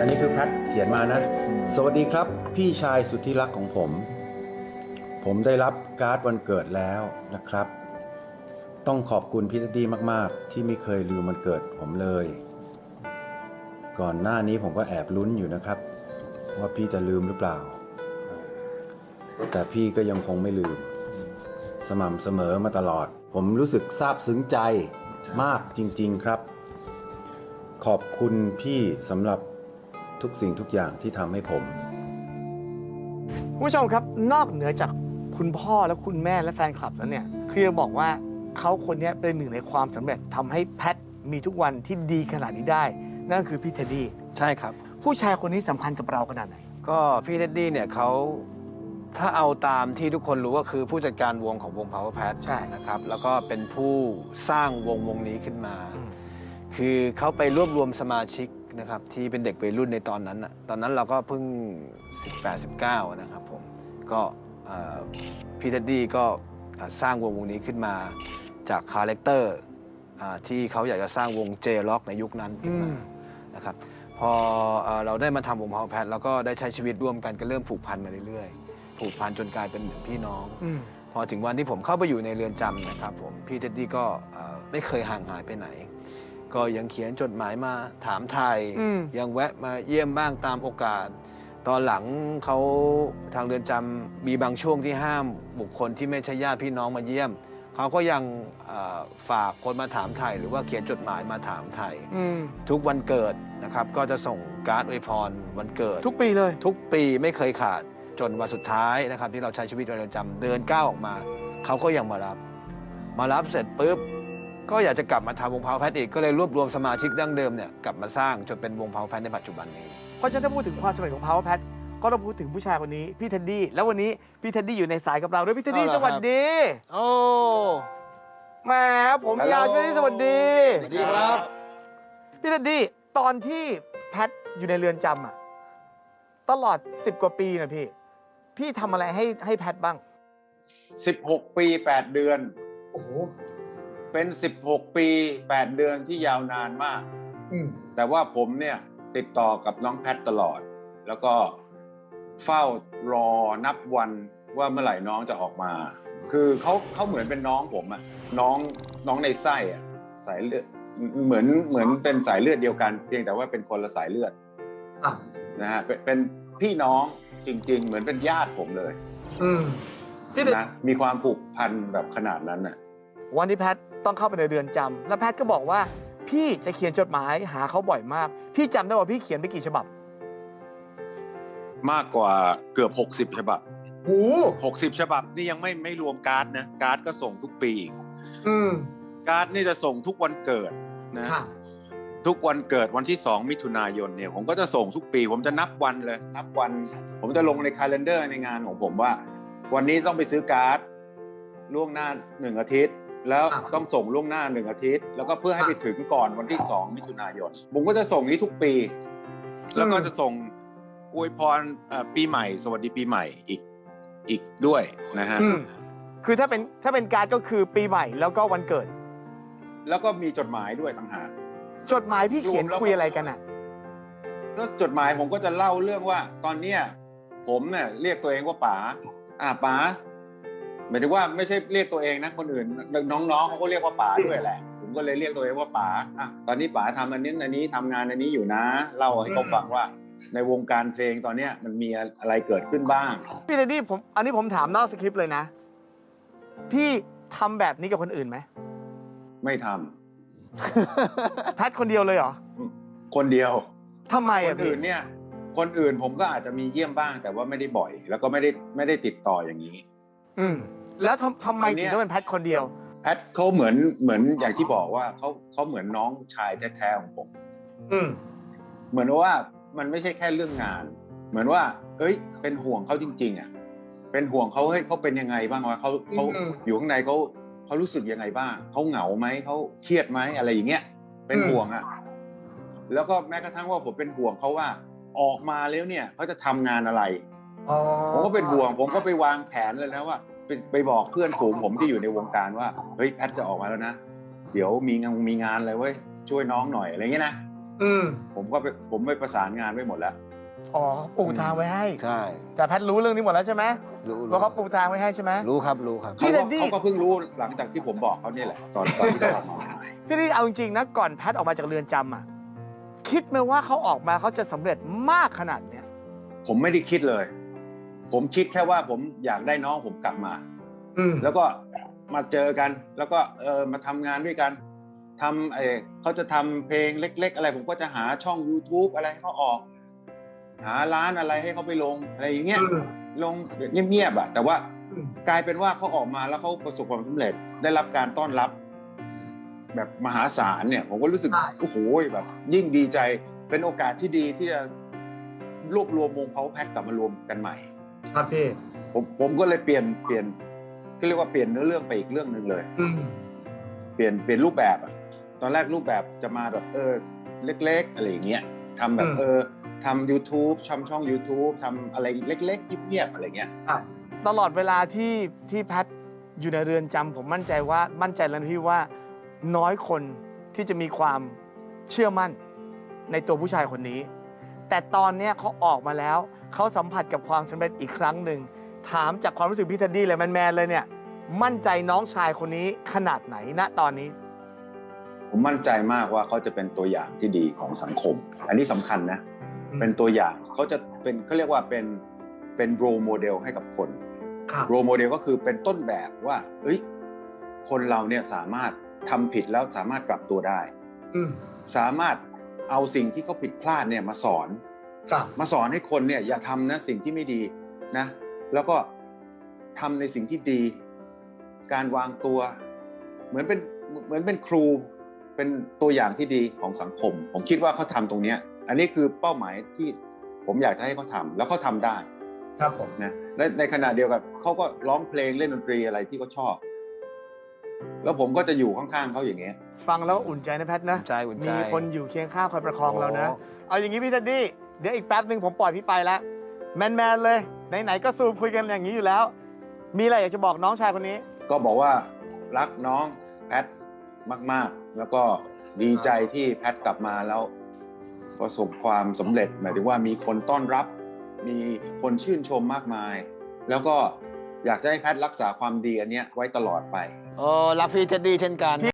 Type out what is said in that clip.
อันนี้คือแพทเขียนมานะ สวัสดีครับ พี่ชายสุดที่รักของผม ผมได้รับการ์ดวันเกิดแล้วนะครับ ต้องขอบคุณพี่เท็ดดี้มาก ๆ ที่ไม่เคยลืมวันเกิดผมเลย ก่อนหน้านี้ผมก็แอบลุ้นอยู่นะครับ ว่าพี่จะลืมหรือเปล่า แต่พี่ก็ยังคงไม่ลืม สม่ำเสมอมาตลอด ผมรู้สึกซาบซึ้งใจมากจริง ๆ ครับ ขอบคุณพี่สำหรับ ทุกสิ่งทุกอย่างที่ทำให้ผม คุณผู้ชมครับนอกเหนือจากคุณพ่อและคุณแม่และแฟนคลับแล้วเนี่ยคือจะบอกว่าเขาคนเนี้ยเป็นหนึ่งในความสำเร็จทำให้แพทมีทุกวันที่ดีขนาดนี้ได้ นั่นคือพี่เท็ดดี้ใช่ครับ ผู้ชายคนนี้สำคัญกับเราขนาดไหน ก็พี่เท็ดดี้เนี่ยเขาถ้าเอาตามที่ทุกคนรู้ก็คือผู้จัดการวงของวง Power Pad ใช่นะครับ แล้วก็เป็นผู้สร้างวงวงนี้ขึ้นมา อืม คือเขาไปรวบรวมสมาชิก นะครับที่เป็นเด็กวัยรุ่นในตอนนั้นน่ะตอนนั้นเราก็เพิ่ง 18 19 นะครับผม ก็เอ่อพี่เท็ดดี้ก็เอ่อสร้างวงวงนี้ขึ้นมาจากคาแรคเตอร์อ่าที่เขาอยากจะสร้างวงเจล็อกในยุคนั้นขึ้นมาอืมนะครับพอเอ่อเราได้มาทำวง Power Pad แล้วก็ได้ใช้ชีวิตร่วมกันก็เริ่มผูกพันมาเรื่อยๆ ผูกพันจนกลายเป็นเหมือนพี่น้อง อืม พอถึงวันที่ผมเข้าไปอยู่ในเรือนจำนะครับผมพี่เท็ดดี้ก็เอ่อไม่เคยห่างหายไปไหน ก็ยังเขียนจดหมายมาถามไทย อืม ยังแวะมาเยี่ยมบ้างตามโอกาส ตอนหลังเขาทางเรือนจำมีบางช่วงที่ห้ามบุคคลที่ไม่ใช่ญาติพี่น้องมาเยี่ยม เขาก็ยังเอ่อฝากคนมาถามไทย หรือว่าเขียนจดหมายมาถามไทย อืมทุกวันเกิดนะครับ ก็จะส่งการ์ดอวยพรวันเกิด ทุกปีเลย ทุกปีไม่เคยขาดจนวันสุดท้ายนะครับ ที่เราใช้ชีวิตในเรือนจำเดินก้าวออกมา เขาก็ยังมารับ มารับเสร็จปุ๊บ ก็อยากจะกลับมาทำวงพาวแพทอีกก็เลยรวบรวมสมาชิกดั้งเดิมเนี่ยกลับมาสร้างจนเป็นวงพาวแพทในปัจจุบันนี้ เพราะฉะนั้นถ้าพูดถึงความสำเร็จของ Power Pad ก็ต้องพูดถึงผู้ชายคนนี้พี่เท็ดดี้แล้ววันนี้พี่เท็ดดี้อยู่ในสายกับเราด้วยพี่เท็ดดี้เอาสล่ะครับ วัสดีโอ้แหมผมยาวพี่เท็ดดี้สวัสดี สวัสดีครับ พี่เท็ดดี้ตอนที่แพทอยู่ในเรือนจำอะตลอด 10 กว่าปีนะพี่ พี่ทำอะไรให้ให้แพทบ้าง 16 ปี 8 เดือน โอ้โห เป็น 16 ปี 8 เดือนที่ยาวนานมากอืมแต่ว่าผมเนี่ยติดต่อกับน้องแพทตลอด แล้วก็เฝ้ารอนับวันว่าเมื่อไหร่น้องจะออกมา คือเขาเขาเหมือนเป็นน้องผมอะน้องน้องในไส้อะสายเลือดเหมือนเหมือนเป็นสายเลือดเดียวกัน เพียงแต่ว่าเป็นคนละสายเลือดอะนะฮะเป็นเป็นพี่น้องจริง ๆ เหมือนเป็นญาติผมเลย อืมพี่เท็ดนะมีความผูกพันแบบขนาดนั้นน่ะวันที่แพท ต้องเข้าไปในเรือนจำแล้วแพทก็บอกว่า พี่จะเขียนจดหมายหาเขาบ่อยมาก พี่จำได้ว่าพี่เขียนไปกี่ฉบับ มากกว่าเกือบ 60 ฉบับโอ้60 ฉบับนี่ยังไม่ไม่รวมการ์ดนะ การ์ดก็ส่งทุกปีอีกอืมการ์ดนี่จะส่งทุกวันเกิดนะ ค่ะ ทุกวันเกิดวันที่ 2 มิถุนายนเนี่ยผมก็จะส่งทุกปี ผมจะนับวันเลย นับวัน ผมจะลงในคาล endar ในงานของผมว่า วันนี้ต้องไปซื้อการ์ดล่วงหน้าหนึ่งอาทิตย์ แล้วอ่าต้องส่งล่วงหน้าหนึ่งอาทิตย์ แล้วก็เพื่อให้ไปถึงก่อนวันที่2มิถุนายนผมก็จะส่งนี้ทุกปี แล้วก็จะส่งอวยพรเอ่อปีใหม่ สวัสดีปีใหม่อีกอีกด้วยนะฮะอืมคือถ้าเป็นถ้าเป็นการดก็คือปีใหม่แล้วก็วันเกิด แล้วก็มีจดหมายด้วยต่างหากจดหมายพี่เขียนรวมแล้วคุยอะไรกันอะก็จดหมายผมก็จะเล่าเรื่องว่า ตอนเนี้ยผมเนี่ยเรียกตัวเองว่าป๋าอ่าป๋า หมายถึงว่าไม่ใช่เรียกตัวเองนะคนอื่น น้องๆเขาก็เรียกว่าป๋าด้วยแหละ ผมก็เลยเรียกตัวเองว่าป๋าอะตอนนี้ป๋าทำอันนี้อันนี้ทำงานอันนี้อยู่นะเล่าให้เขาฟังว่าในวงการเพลงตอนเนี้ยมันมีอะไรเกิดขึ้นบ้าง พี่เดดดี้ผมอันนี้ผมถามนอกสคริปต์เลยนะ พี่ทำแบบนี้กับคนอื่นไหม ไม่ทำแพทคนเดียวเลยเหรอ คนเดียวทำไมคอะนพี่อื่นเนี่ย คนอื่นผมก็อาจจะมีเยี่ยมบ้าง แต่ว่าไม่ได้บ่อย แล้วก็ไม่ได้ไม่ได้ติดต่ออย่างนี้ อืม แล้วทำทำไมอันเนี้ถึงยต้องเป็นแพทคนเดียว แพทเขาเหมือนเหมือนอย่างที่บอกว่าเขาเขาเหมือนน้องชายแท้ๆของผม อืมเหมือนว่ามันไม่ใช่แค่เรื่องงาน เหมือนว่า เอ้ย เป็นห่วงเขาจริง ๆอะเป็นห่วงเขาเฮ้ยเขาเป็นยังไงบ้างวะเขาเขาอืมอยู่ข้างในเขาเขารู้สึกยังไงบ้างเขาเหงาไหมเขาเครียดไหมอะไรอย่างเงี้ยเป็นห่วงอะแล้วก็แม้กระทั่งว่าผมเป็นห่วงเขาว่า ออกมาแล้วเนี่ยเขาจะทำงานอะไรอ๋อผมก็เป็นห่วง ผมก็ไปวางแผนเลยนะว่า ไปไปบอกเพื่อนฝูงผมที่อยู่ในวงการว่าเฮ้ยแพทจะออกมาแล้วนะเดี๋ยวมีงานมีงานอะไรเว้ยช่วยน้องหน่อยอะไรเงี้ยนะอืมผมก็ไปผมไปประสานงานไว้หมดแล้วอ๋อปูทางไว้ให้ ใช่แต่แพทรู้เรื่องนี้หมดแล้วใช่ไหมรู้ว่าเขาปูทางไว้ให้ใช่ไหมรู้ครับรู้ครับพี่เขาแดก็นดี้เขาก็เพิ่งรู้หลังจากที่ผมบอกเขาเนี่ยแหละตอนตอนที่เขาออกมาพี่นี่เอาจริงๆนะก่อนแพทออกมาจากเรือนจำอะคิดไหมว่าเขาออกมาเขาจะสำเร็จมากขนาดเนี้ยผมไม่ได้คิดเลย ผมคิดแค่ว่าผมอยากได้น้องผมกลับมาอืมแล้วก็มาเจอกัน แล้วก็เออมาทำงานด้วยกันทำเออเขาจะทำเพลงเล็ก ๆ อะไร ผมก็จะหาช่อง YouTube อะไรให้เขาออก หาร้านอะไรให้เขาไปลงอะไรอย่างเงี้ยลงเงียบๆอะแต่ว่าอืมกลายเป็นว่าเขาออกมาแล้วเขาประสบความสำเร็จ ได้รับการต้อนรับ แบบมหาศาลเนี่ย ผมก็รู้สึกใช่โอ้โหแบบ ยิ่งดีใจเป็นโอกาสที่ดีที่จะรวบรวมวงเขาแพ็กกลับมารวมกันใหม่ ครับพี่ผมผมก็เลยเปลี่ยนเปลี่ยนก็เรียกว่าเปลี่ยนเนื้อเรื่องไปอีกเรื่องหนึ่งเลย อืมเปลี่ยนเปลี่ยนรูปแบบอะตอนแรกรูปแบบจะมาแบบเออเล็ก ๆ อะไรอย่างเงี้ยทำแบบอืมเออทำ YouTube ทำช่อง YouTube ทำอะไรเล็กๆเงียบๆอะไรเงี้ยตลอดเวลาที่ที่แพทอยู่ในเรือนจำผมมั่นใจว่ามั่นใจแล้วนะพี่ว่าน้อยคนที่จะมีความเชื่อมั่นในตัวผู้ชายคนนี้ แต่ตอนเนี้ยเขาออกมาแล้ว เขาสัมผัสกับความสำเร็จอีกครั้งหนึ่ง ถามจากความรู้สึกพี่เทดดี้เลยแมนๆเลยเนี่ย มั่นใจน้องชายคนนี้ขนาดไหนณตอนนี้ ผมมั่นใจมากว่าเขาจะเป็นตัวอย่างที่ดีของสังคม อันนี้สำคัญนะเป็นตัวอย่างเขาจะเป็นเขาเรียกว่าเป็นเป็นโรโมเดลให้กับคนครับ โรโมเดลก็คือเป็นต้นแบบว่า เอ้ย คนเราเนี่ยสามารถทำผิดแล้วสามารถกลับตัวได้ อืม สามารถ เอาสิ่งที่เขาผิดพลาดเนี่ยมาสอนครับมาสอนให้คนเนี่ยอย่าทำนะสิ่งที่ไม่ดีนะ แล้วก็ทำในสิ่งที่ดี การวางตัว เหมือนเป็นเหมือนเป็นครูเป็นตัวอย่างที่ดีของสังคม ผมคิดว่าเขาทำตรงเนี้ยอันนี้คือเป้าหมายที่ผมอยากจะให้เขาทำแล้วเขาทำได้ ครับผมนะและในขณะเดียวกันเขาก็ร้องเพลงเล่นดนตรีอะไรที่เขาชอบ แล้วผมก็จะอยู่ข้างๆเขาอย่างเงี้ย ฟังแล้วอุ่นใจนะแพทนะอุ่นใจอุ่นใจ มีคนอยู่เคียงข้างคอยประคองเรานะโอ้เอาอย่างนี้พี่เทดดี้เดี๋ยวอีกแป๊บหนึ่งผมปล่อยพี่ไปแล้วแมนๆเลยไหนๆก็ซูมคุยกันอย่างนี้อยู่แล้ว มีอะไรอยากจะบอกน้องชายคนนี้ ก็บอกว่ารักน้องแพทมากๆ แล้วก็ดีใจที่แพทกลับมาแล้ว ประสบความสำเร็จหมายถึงว่ามีคนต้อนรับ มีคนชื่นชมมากมาย แล้วก็ อยากจะให้แพทย์รักษาความดีอันเนี้ยไว้ตลอดไป โอ้รักพี่เท็ดดี้เช่นกัน